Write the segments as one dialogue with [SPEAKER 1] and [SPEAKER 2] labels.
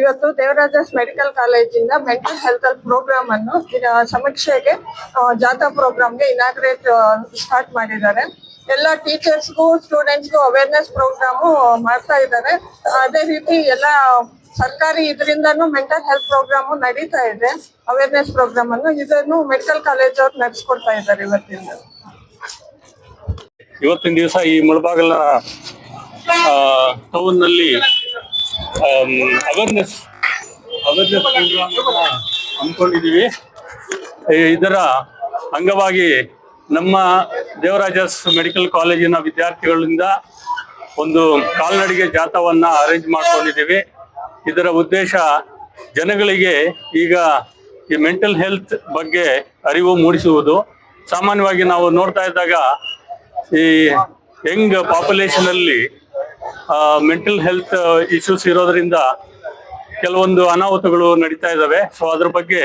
[SPEAKER 1] ಇವತ್ತು ದೇವರಾಜಸ್ ಮೆಡಿಕಲ್ ಕಾಲೇಜಿಂದ mental health program ಅನ್ನು ಸಮೀಕ್ಷೆಗೆ ಜಾಥಾ ಪ್ರೋಗ್ರಾಮ್ಗೆ ಇನಾಗ್ರೇಟ್ ಸ್ಟಾರ್ಟ್ ಮಾಡಿದ್ದಾರೆ. ಎಲ್ಲ ಟೀಚರ್ಸ್ಗೂ ಸ್ಟೂಡೆಂಟ್ಸ್ಗೂ ಅವೇರ್ನೆಸ್ ಪ್ರೋಗ್ರಾಮು ಮಾಡ್ತಾ ಇದ್ದಾರೆ. ಅದೇ ರೀತಿ ಎಲ್ಲ ಸರ್ಕಾರಿ ಇದರಿಂದನೂ ಮೆಂಟಲ್ ಹೆಲ್ತ್ ಪ್ರೋಗ್ರಾಮು ನಡೀತಾ ಇದೆ. ಅವೇರ್ನೆಸ್ ಪ್ರೋಗ್ರಾಮ್ ಅನ್ನು ಇದನ್ನು ಮೆಡಿಕಲ್ ಕಾಲೇಜ್ ಅವ್ರು ನಡೆಸ್ಕೊಡ್ತಾ ಇದ್ದಾರೆ ಇವತ್ತಿಂದ.
[SPEAKER 2] ಇವತ್ತಿನ ದಿವಸ ಈ ಮುಳಬಾಗಲ ಟೌನ್ನಲ್ಲಿ ಅವೇರ್ನೆಸ್ ಅವೇರ್ನೆಸ್ ಈ- ಇದರ ಅಂಗವಾಗಿ ನಮ್ಮ ದೇವರಾಜಸ್ ಮೆಡಿಕಲ್ ಕಾಲೇಜಿನ ವಿದ್ಯಾರ್ಥಿಗಳಿಂದ ಒಂದು ಕಾಲ್ನಡಿಗೆ ಜಾಥಾವನ್ನು ಅರೇಂಜ್ ಮಾಡ್ಕೊಂಡಿದ್ದೀವಿ. ಇದರ ಉದ್ದೇಶ ಜನಗಳಿಗೆ ಈಗ ಈ ಮೆಂಟಲ್ ಹೆಲ್ತ್ ಬಗ್ಗೆ ಅರಿವು ಮೂಡಿಸುವುದು. ಸಾಮಾನ್ಯವಾಗಿ ನಾವು ನೋಡ್ತಾ ಇದ್ದಾಗ ಈ ಯಂಗ್ ಪಾಪ್ಯುಲೇಷನ್ ಅಲ್ಲಿ ಮೆಂಟಲ್ ಹೆಲ್ತ್ ಇಶ್ಯೂಸ್ ಇರೋದ್ರಿಂದ ಕೆಲವೊಂದು ಅನಾಹುತಗಳು ನಡೀತಾ ಇದ್ದಾವೆ ಸೊ ಅದ್ರ ಬಗ್ಗೆ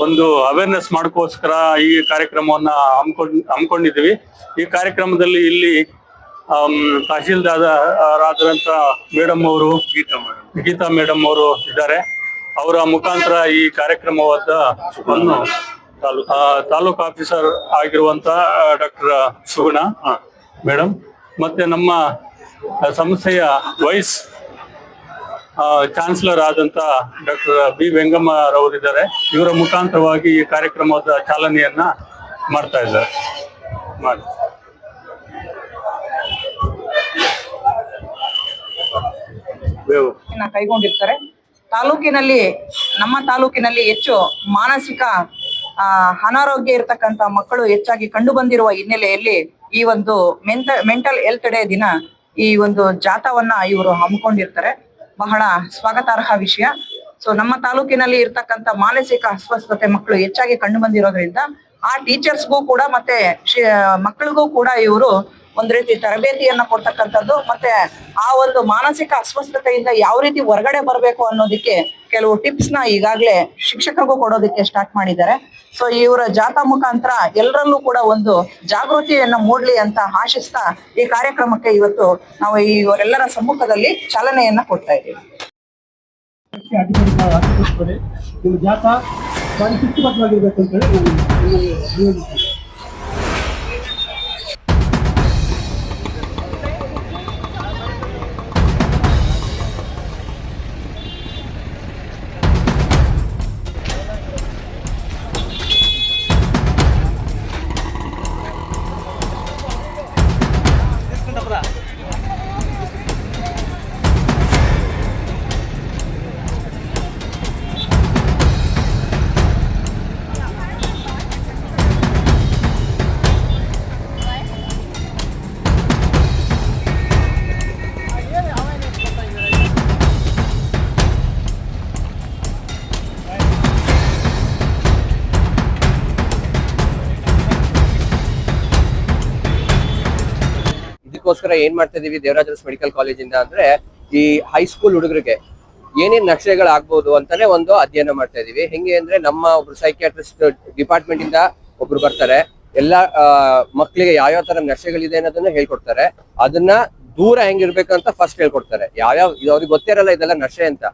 [SPEAKER 2] ಒಂದು ಅವೇರ್ನೆಸ್ ಮಾಡೋಕ್ಕೋಸ್ಕರ ಈ ಕಾರ್ಯಕ್ರಮವನ್ನ ಹಮ್ಮಿಕೊಂಡ್ ಹಮ್ಮಿಕೊಂಡಿದ್ದೀವಿ ಈ ಕಾರ್ಯಕ್ರಮದಲ್ಲಿ ಇಲ್ಲಿ ತಹಶೀಲ್ದಾರಾದಂಥ ಮೇಡಮ್ ಅವರು ಗೀತಾ ಮೇಡಮ್. ಗೀತಾ ಮೇಡಮ್ ಅವರು ಇದ್ದಾರೆ. ಅವರ ಮುಖಾಂತರ ಈ ಕಾರ್ಯಕ್ರಮವಾದ ತಾಲೂಕು ಆಫೀಸರ್ ಆಗಿರುವಂತ ಡಾಕ್ಟರ್ ಸುಗುಣ ಮೇಡಮ್. ಮತ್ತೆ ನಮ್ಮ ಸಂಸ್ಥೆಯ ವೈಸ್ ಚಾನ್ಸಲರ್ ಆದಂತ ಡಾಕ್ಟರ್ ಬಿ. ವೆಂಗಮ್ಮರವರಿದ್ದಾರೆ ಇವರ ಮುಖಾಂತರವಾಗಿ ಈ ಕಾರ್ಯಕ್ರಮದ ಚಾಲನೆಯನ್ನ ಮಾಡ್ತಾ ಇದ್ದಾರೆ. ಮಾಡಿ.
[SPEAKER 3] ಕೈಗೊಂಡಿರ್ತಾರೆ. ತಾಲೂಕಿನಲ್ಲಿ, ನಮ್ಮ ತಾಲೂಕಿನಲ್ಲಿ ಹೆಚ್ಚು ಮಾನಸಿಕ ಅನಾರೋಗ್ಯ ಇರತಕ್ಕಂತ ಮಕ್ಕಳು ಹೆಚ್ಚಾಗಿ ಕಂಡು ಬಂದಿರುವ ಹಿನ್ನೆಲೆಯಲ್ಲಿ ಈ ಒಂದು ಮೆಂಟ ಮೆಂಟಲ್ ಹೆಲ್ತ್ ಡೇ ದಿನ ಈ ಒಂದು ಜಾಥಾವನ್ನ ಇವರು ಹಮ್ಮಿಕೊಂಡಿರ್ತಾರೆ. ಬಹಳ ಸ್ವಾಗತಾರ್ಹ ವಿಷಯ. ಸೊ ನಮ್ಮ ತಾಲೂಕಿನಲ್ಲಿ ಇರ್ತಕ್ಕಂತ ಮಾನಸಿಕ ಅಸ್ವಸ್ಥತೆ ಮಕ್ಕಳು ಹೆಚ್ಚಾಗಿ ಕಂಡು ಬಂದಿರೋದ್ರಿಂದ ಆ ಟೀಚರ್ಸ್ಗೂ ಕೂಡ ಮತ್ತೆ ಮಕ್ಕಳಿಗೂ ಕೂಡ ಇವರು ಒಂದ್ ರೀತಿ ತರಬೇತಿಯನ್ನ ಕೊಡ್ತಕ್ಕಂಥದ್ದು ಮತ್ತೆ ಆ ಒಂದು ಮಾನಸಿಕ ಅಸ್ವಸ್ಥತೆಯಿಂದ ಯಾವ ರೀತಿ ಹೊರಗಡೆ ಬರಬೇಕು ಅನ್ನೋದಕ್ಕೆ ಕೆಲವು ಟಿಪ್ಸ್ನ ಈಗಾಗಲೇ ಶಿಕ್ಷಕರಿಗೂ ಕೊಡೋದಕ್ಕೆ ಸ್ಟಾರ್ಟ್ ಮಾಡಿದ್ದಾರೆ. ಸೊ ಇವರ ಜಾಥಾ ಮುಖಾಂತರ ಎಲ್ಲರಲ್ಲೂ ಕೂಡ ಒಂದು ಜಾಗೃತಿಯನ್ನು ಮೂಡ್ಲಿ ಅಂತ ಆಶಿಸ್ತಾ ಈ ಕಾರ್ಯಕ್ರಮಕ್ಕೆ ಇವತ್ತು ನಾವು ಇವರೆಲ್ಲರ ಸಮ್ಮುಖದಲ್ಲಿ ಚಾಲನೆಯನ್ನ ಕೊಡ್ತಾ ಇದ್ದೀವಿ.
[SPEAKER 4] ಅಧಿಕಾರಿಗಳು
[SPEAKER 5] ಇದಕ್ಕೋಸ್ಕರ ಏನ್ ಮಾಡ್ತಾ ಇದೀವಿ? ದೇವರಾಜರಸ್ ಮೆಡಿಕಲ್ ಕಾಲೇಜಿಂದ ಅಂದ್ರೆ ಈ ಹೈಸ್ಕೂಲ್ ಹುಡುಗರಿಗೆ ಏನೇನ್ ನಕ್ಷೆಗಳಾಗ್ಬೋದು ಅಂತಾನೆ ಒಂದು ಅಧ್ಯಯನ ಮಾಡ್ತಾ ಇದೀವಿ. ಹೆಂಗೆ ಅಂದ್ರೆ ನಮ್ಮ ಒಬ್ರು ಸೈಕ್ಯಾಟ್ರಿಸ್ಟ್ ಡಿಪಾರ್ಟ್ಮೆಂಟ್ ಇಂದ ಒಬ್ರು ಬರ್ತಾರೆ. ಎಲ್ಲಾ ಮಕ್ಕಳಿಗೆ ಯಾವ್ಯಾವ ತರ ನಕ್ಷೆಗಳಿದೆ ಅನ್ನೋದನ್ನ ಹೇಳ್ಕೊಡ್ತಾರೆ. ಅದನ್ನ ದೂರ ಹೆಂಗಿರ್ಬೇಕಂತ ಫಸ್ಟ್ ಹೇಳ್ಕೊಡ್ತಾರೆ. ಯಾವ್ಯಾವ ಅವ್ರಿಗೆ ಗೊತ್ತಿರಲ್ಲ ಇದೆಲ್ಲ ನಶೆ ಅಂತ.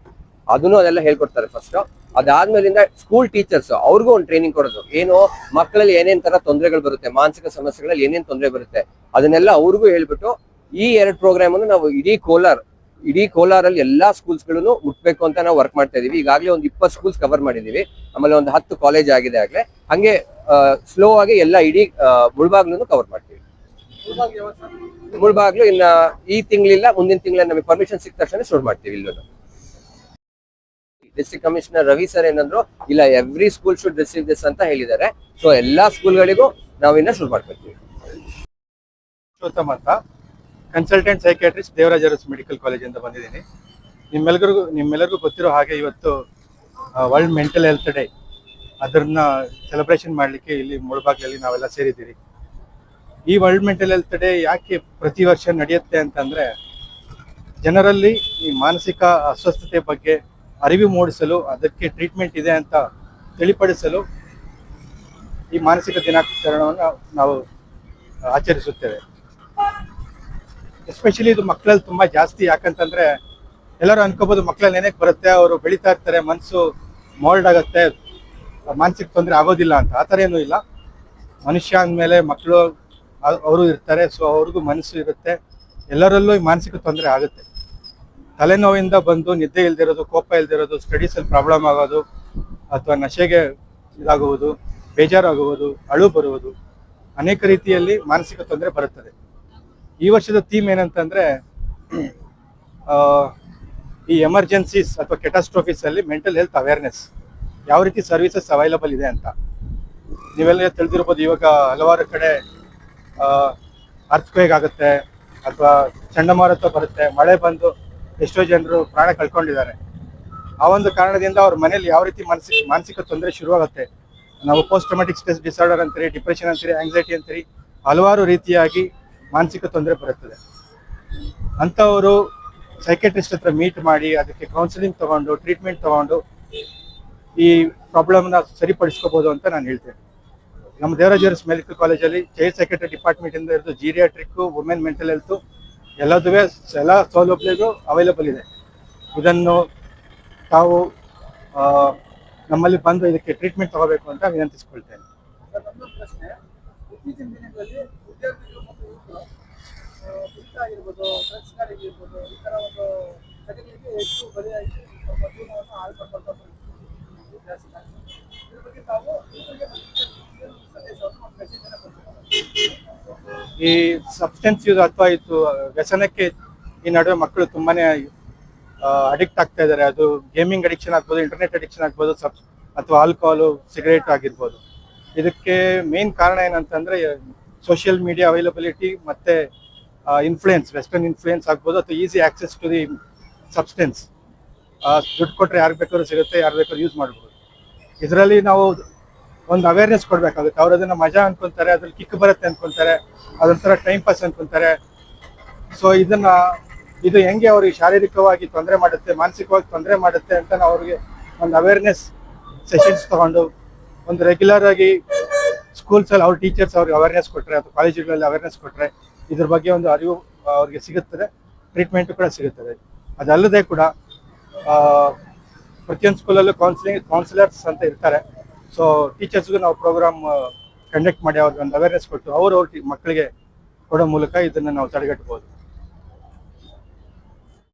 [SPEAKER 5] ಅದನ್ನು ಅದೆಲ್ಲ ಹೇಳ್ಕೊಡ್ತಾರೆ ಫಸ್ಟ್ ಅದಾದ್ಮೇಲಿಂದ ಸ್ಕೂಲ್ ಟೀಚರ್ಸ್ ಅವ್ರಿಗೂ ಒಂದು ಟ್ರೈನಿಂಗ್ ಕೊಡೋದು. ಏನು ಮಕ್ಕಳಲ್ಲಿ ಏನೇನ್ ತರ ತೊಂದರೆಗಳು ಬರುತ್ತೆ, ಮಾನಸಿಕ ಸಮಸ್ಯೆಗಳಲ್ಲಿ ಏನೇನ್ ತೊಂದರೆ ಬರುತ್ತೆ, ಅದನ್ನೆಲ್ಲ ಅವ್ರಿಗೂ ಹೇಳ್ಬಿಟ್ಟು ಈ ಎರಡು ಪ್ರೋಗ್ರಾಮ್ ಅನ್ನು ನಾವು ಇಡೀ ಕೋಲಾರ್, ಇಡೀ ಕೋಲಾರಲ್ಲಿ ಎಲ್ಲಾ ಸ್ಕೂಲ್ಸ್ಗಳನ್ನು ಮುಟ್ಬೇಕು ಅಂತ ನಾವು ವರ್ಕ್ ಮಾಡ್ತಾ ಇದೀವಿ. ಈಗಾಗಲೇ ಒಂದು ಇಪ್ಪತ್ತು ಸ್ಕೂಲ್ಸ್ ಕವರ್ ಮಾಡಿದೀವಿ. ಆಮೇಲೆ ಒಂದು ಹತ್ತು ಕಾಲೇಜ್ ಆಗಿದೆ ಆಗ್ಲೇ. ಹಂಗೆ ಸ್ಲೋ ಆಗಿ ಎಲ್ಲ ಇಡೀ ಮುಳ್ಬಾಗ್ಲೂ ಕವರ್ ಮಾಡ್ತೀವಿ. ಮುಳ್ಬಾಗ್ಲು ಇನ್ನ ಈ ತಿಂಗಳಿಲ್ಲ, ಮುಂದಿನ ತಿಂಗಳ ನಮಗೆ ಪರ್ಮಿಷನ್ ಸಿಕ್ಕ ತಕ್ಷಣ ಶುರು ಮಾಡ್ತೀವಿ ಇಲ್ಲೂ ಡಿಸ್ಟ್ರಿಕ್ಟ್ ಕಮಿಷನರ್ ರವಿ ಸರ್ ಏನಂದ್ರು, ಇಲ್ಲ every school should receive this ಅಂತ ಹೇಳಿದ್ದಾರೆ. ಸೊ ಎಲ್ಲಾ ಸ್ಕೂಲ್ಗಳಿಗೂ ನಾವಿನ್ನ ಶುರು ಮಾಡ್ಕೊಳ್ತೀವಿ.
[SPEAKER 4] ಅಂತ consultant psychiatrist Devaraja Urs medical ಕಾಲೇಜಿಂದ ಬಂದಿದ್ದೀನಿ. ನಿಮ್ಮೆಲ್ಲರಿಗೂ ನಿಮ್ಮೆಲ್ಲರಿಗೂ ಗೊತ್ತಿರೋ ಹಾಗೆ ಇವತ್ತು ವರ್ಲ್ಡ್ ಮೆಂಟಲ್ ಹೆಲ್ತ್ ಡೇ ಅದನ್ನ ಸೆಲೆಬ್ರೇಷನ್ ಮಾಡಲಿಕ್ಕೆ ಇಲ್ಲಿ ಮುಳಬಾಗ್ಲಲ್ಲಿ ನಾವೆಲ್ಲ ಸೇರಿದ್ದೀವಿ ಈ ವರ್ಲ್ಡ್ ಮೆಂಟಲ್ ಹೆಲ್ತ್ ಡೇ ಯಾಕೆ ಪ್ರತಿ ವರ್ಷ ನಡೆಯುತ್ತೆ ಅಂತಂದ್ರೆ, ಜನರಲ್ಲಿ ಈ ಮಾನಸಿಕ ಅಸ್ವಸ್ಥತೆ ಬಗ್ಗೆ ಅರಿವು ಮೂಡಿಸಲು, ಅದಕ್ಕೆ ಟ್ರೀಟ್ಮೆಂಟ್ ಇದೆ ಅಂತ ತಿಳಿಪಡಿಸಲು ಈ ಮಾನಸಿಕ ದಿನಾಚರಣೆಯನ್ನು ನಾವು ಆಚರಿಸುತ್ತೇವೆ. ಎಸ್ಪೆಷಲಿ ಇದು ಮಕ್ಕಳಲ್ಲಿ ತುಂಬ ಜಾಸ್ತಿ. ಯಾಕಂತಂದ್ರೆ ಎಲ್ಲರೂ ಅನ್ಕೋಬಹುದು ಮಕ್ಕಳಲ್ಲಿ ನೆನೆಗೆ ಬರುತ್ತೆ, ಅವರು ಬೆಳೀತಾ ಇರ್ತಾರೆ ಮನಸ್ಸು ಮೋಲ್ಡ್ ಆಗುತ್ತೆ, ಮಾನಸಿಕ ತೊಂದರೆ ಆಗೋದಿಲ್ಲ ಅಂತ. ಆ ಥರ ಏನೂ ಇಲ್ಲ. ಮನುಷ್ಯ ಅಂದಮೇಲೆ ಮಕ್ಕಳು ಅವರು ಇರ್ತಾರೆ ಸೊ ಅವ್ರಿಗೂ ಮನಸ್ಸು ಇರುತ್ತೆ. ಎಲ್ಲರಲ್ಲೂ ಈ ಮಾನಸಿಕ ತೊಂದರೆ ಆಗುತ್ತೆ. ತಲೆನೋವಿಂದ ಬಂದು ನಿದ್ದೆ ಇಲ್ದಿರೋದು, ಕೋಪ ಇಲ್ದಿರೋದು ಸ್ಟಡೀಸಲ್ಲಿ ಪ್ರಾಬ್ಲಮ್ ಆಗೋದು, ಅಥವಾ ನಶೆಗೆ ಇದಾಗುವುದು, ಬೇಜಾರಾಗುವುದು, ಅಳು ಬರುವುದು, ಅನೇಕ ರೀತಿಯಲ್ಲಿ ಮಾನಸಿಕ ತೊಂದರೆ ಬರುತ್ತದೆ. ಈ ವರ್ಷದ ಥೀಮ್ ಏನಂತಂದ್ರೆ ಈ ಎಮರ್ಜೆನ್ಸೀಸ್ ಅಥವಾ ಕೆಟಾಸ್ಟ್ರೋಫೀಸ್ ಅಲ್ಲಿ ಮೆಂಟಲ್ ಹೆಲ್ತ್ ಅವೇರ್ನೆಸ್ ಯಾವ ರೀತಿ ಸರ್ವಿಸಸ್ ಅವೈಲಬಲ್ ಇದೆ ಅಂತ. ನೀವೆಲ್ಲ ತಿಳಿದಿರ್ಬೋದು, ಇವಾಗ ಹಲವಾರು ಕಡೆ ಅರ್ಥಕ್ವೇಗ್ ಆಗುತ್ತೆ, ಅಥವಾ ಚಂಡಮಾರುತ ಬರುತ್ತೆ, ಮಳೆ ಬಂದು ಎಷ್ಟೋ ಜನರು ಪ್ರಾಣ ಕಳ್ಕೊಂಡಿದ್ದಾರೆ. ಆ ಒಂದು ಕಾರಣದಿಂದ ಅವ್ರ ಮನೇಲಿ ಯಾವ ರೀತಿ ಮಾನಸಿಕ ಮಾನಸಿಕ ತೊಂದರೆ ಶುರುವಾಗುತ್ತೆ? ನಾವು ಪೋಸ್ಟ್ ಟ್ರಮಾಟಿಕ್ ಸ್ಟ್ರೆಸ್ ಡಿಸಾರ್ಡರ್ ಅಂತೀರಿ ಡಿಪ್ರೆಷನ್ ಅಂತೀರಿ ಆಂಗ್ಸೈಟಿ ಅಂತೀರಿ, ಹಲವಾರು ರೀತಿಯಾಗಿ ಮಾನಸಿಕ ತೊಂದರೆ ಬರುತ್ತದೆ. ಅಂಥವರು ಸೈಕೆಟ್ರಿಸ್ಟ್ ಹತ್ರ ಮೀಟ್ ಮಾಡಿ, ಅದಕ್ಕೆ ಕೌನ್ಸಿಲಿಂಗ್ ತಗೊಂಡು ಟ್ರೀಟ್ಮೆಂಟ್ ತಗೊಂಡು ಈ ಪ್ರಾಬ್ಲಮ್ನ ಸರಿಪಡಿಸ್ಕೋಬಹುದು ಅಂತ ನಾನು ಹೇಳ್ತೇನೆ. ನಮ್ಮ ದೇವರಾಜರ್ಸ್ ಮೆಡಿಕಲ್ ಕಾಲೇಜಲ್ಲಿ ಚೈಲ್ಡ್ ಸೆಕ್ರೆಟರಿ ಡಿಪಾರ್ಟ್ಮೆಂಟ್ ಇಂದ ಹಿಡಿದು ಜೀರಿಯಾಟ್ರಿಕ್ ವುಮೆನ್ ಮೆಂಟಲ್ ಹೆಲ್ತ್ ಎಲ್ಲದುವೇ ಎಲ್ಲ ಸೌಲಭ್ಯಗಳು ಅವೈಲಬಲ್ ಇದೆ. ಇದನ್ನು ತಾವು ನಮ್ಮಲ್ಲಿ ಬಂದು ಇದಕ್ಕೆ ಟ್ರೀಟ್ಮೆಂಟ್ ತಗೋಬೇಕು ಅಂತ ವಿನಂತಿಸ್ಕೊಳ್ತೇನೆ.
[SPEAKER 6] ಆಗಿರ್ಬೋದು ಈ ಒಂದು
[SPEAKER 4] ಈ ಸಬ್ಸ್ಟೆನ್ಸ್ ಯೂಸ್ ಅಥವಾ ಇದು ವ್ಯಸನಕ್ಕೆ ಈ ನಡುವೆ ಮಕ್ಕಳು ತುಂಬಾನೇ ಅಡಿಕ್ಟ್ ಆಗ್ತಾ ಇದ್ದಾರೆ. ಅದು ಗೇಮಿಂಗ್ ಅಡಿಕ್ಷನ್ ಆಗ್ಬೋದು ಇಂಟರ್ನೆಟ್ ಅಡಿಕ್ಷನ್ ಆಗ್ಬೋದು ಸಬ್ ಅಥವಾ ಆಲ್ಕೋಹಾಲು ಸಿಗರೇಟ್ ಆಗಿರ್ಬೋದು. ಇದಕ್ಕೆ ಮೇನ್ ಕಾರಣ ಏನಂತಂದ್ರೆ ಸೋಷಿಯಲ್ ಮೀಡಿಯಾ ಅವೈಲಬಿಲಿಟಿ ಮತ್ತೆ ಇನ್ಫ್ಲುಯೆನ್ಸ್ ವೆಸ್ಟರ್ನ್ ಇನ್ಫ್ಲುಯೆನ್ಸ್ ಆಗ್ಬೋದು, ಅಥವಾ easy access to the substance ದುಡ್ಡು ಕೊಟ್ಟರೆ ಯಾರು ಬೇಕಾದ್ರೂ ಸಿಗುತ್ತೆ ಯಾರು ಬೇಕಾದ್ರೂ ಯೂಸ್ ಮಾಡ್ಬೋದು. ಇದರಲ್ಲಿ ನಾವು ಒಂದು ಅವೇರ್ನೆಸ್ ಕೊಡಬೇಕಾಗುತ್ತೆ. ಅವ್ರು ಅದನ್ನ ಮಜಾ ಅನ್ಕೊಂತಾರೆ, ಅದ್ರಲ್ಲಿ ಕಿಕ್ ಬರುತ್ತೆ ಅನ್ಕೊಂತಾರೆ, ಅದೊಂಥರ ಟೈಮ್ ಪಾಸ್ ಅನ್ಕೊಂತಾರೆ. ಸೊ ಇದನ್ನ, ಇದು ಹೆಂಗೆ ಅವ್ರಿಗೆ ಶಾರೀರಿಕವಾಗಿ ತೊಂದರೆ ಮಾಡುತ್ತೆ, ಮಾನಸಿಕವಾಗಿ ತೊಂದರೆ ಮಾಡುತ್ತೆ ಅಂತ ನಾವು ಅವ್ರಿಗೆ ಒಂದು ಅವೇರ್ನೆಸ್ ಸೆಷನ್ಸ್ ತಗೊಂಡು, ಒಂದು ರೆಗ್ಯುಲರ್ ಆಗಿ ಸ್ಕೂಲ್ಸ್ ಅಲ್ಲಿ ಅವ್ರ ಟೀಚರ್ಸ್ ಅವ್ರಿಗೆ ಅವೇರ್ನೆಸ್ ಕೊಟ್ಟರೆ ಅಥವಾ ಕಾಲೇಜುಗಳಲ್ಲಿ ಅವೇರ್ನೆಸ್ ಕೊಟ್ಟರೆ ಇದ್ರ ಬಗ್ಗೆ ಒಂದು ಅರಿವು, ಅವ್ರಿಗೆ ಸಿಗುತ್ತದೆ ಟ್ರೀಟ್ಮೆಂಟ್ ಕೂಡ ಸಿಗುತ್ತದೆ. ಅದಲ್ಲದೆ ಕೂಡ ಪ್ರತಿಯೊಂದು ಸ್ಕೂಲಲ್ಲೂ ಕೌನ್ಸಿಲಿಂಗ್ ಕೌನ್ಸಿಲರ್ಸ್ ಅಂತ ಇರ್ತಾರೆ. ಸೊ ಟೀಚರ್ಸ್ಗೂ ನಾವು ಪ್ರೋಗ್ರಾಮ್ ಕಂಡಕ್ಟ್ ಮಾಡಿ ಅವ್ರಿಗೆ ಒಂದು ಅವೇರ್ನೆಸ್ ಕೊಟ್ಟು ಅವ್ರು ಅವ್ರ ಮಕ್ಕಳಿಗೆ ಕೊಡೋ ಮೂಲಕ ಇದನ್ನು ನಾವು ತಡೆಗಟ್ಟಬಹುದು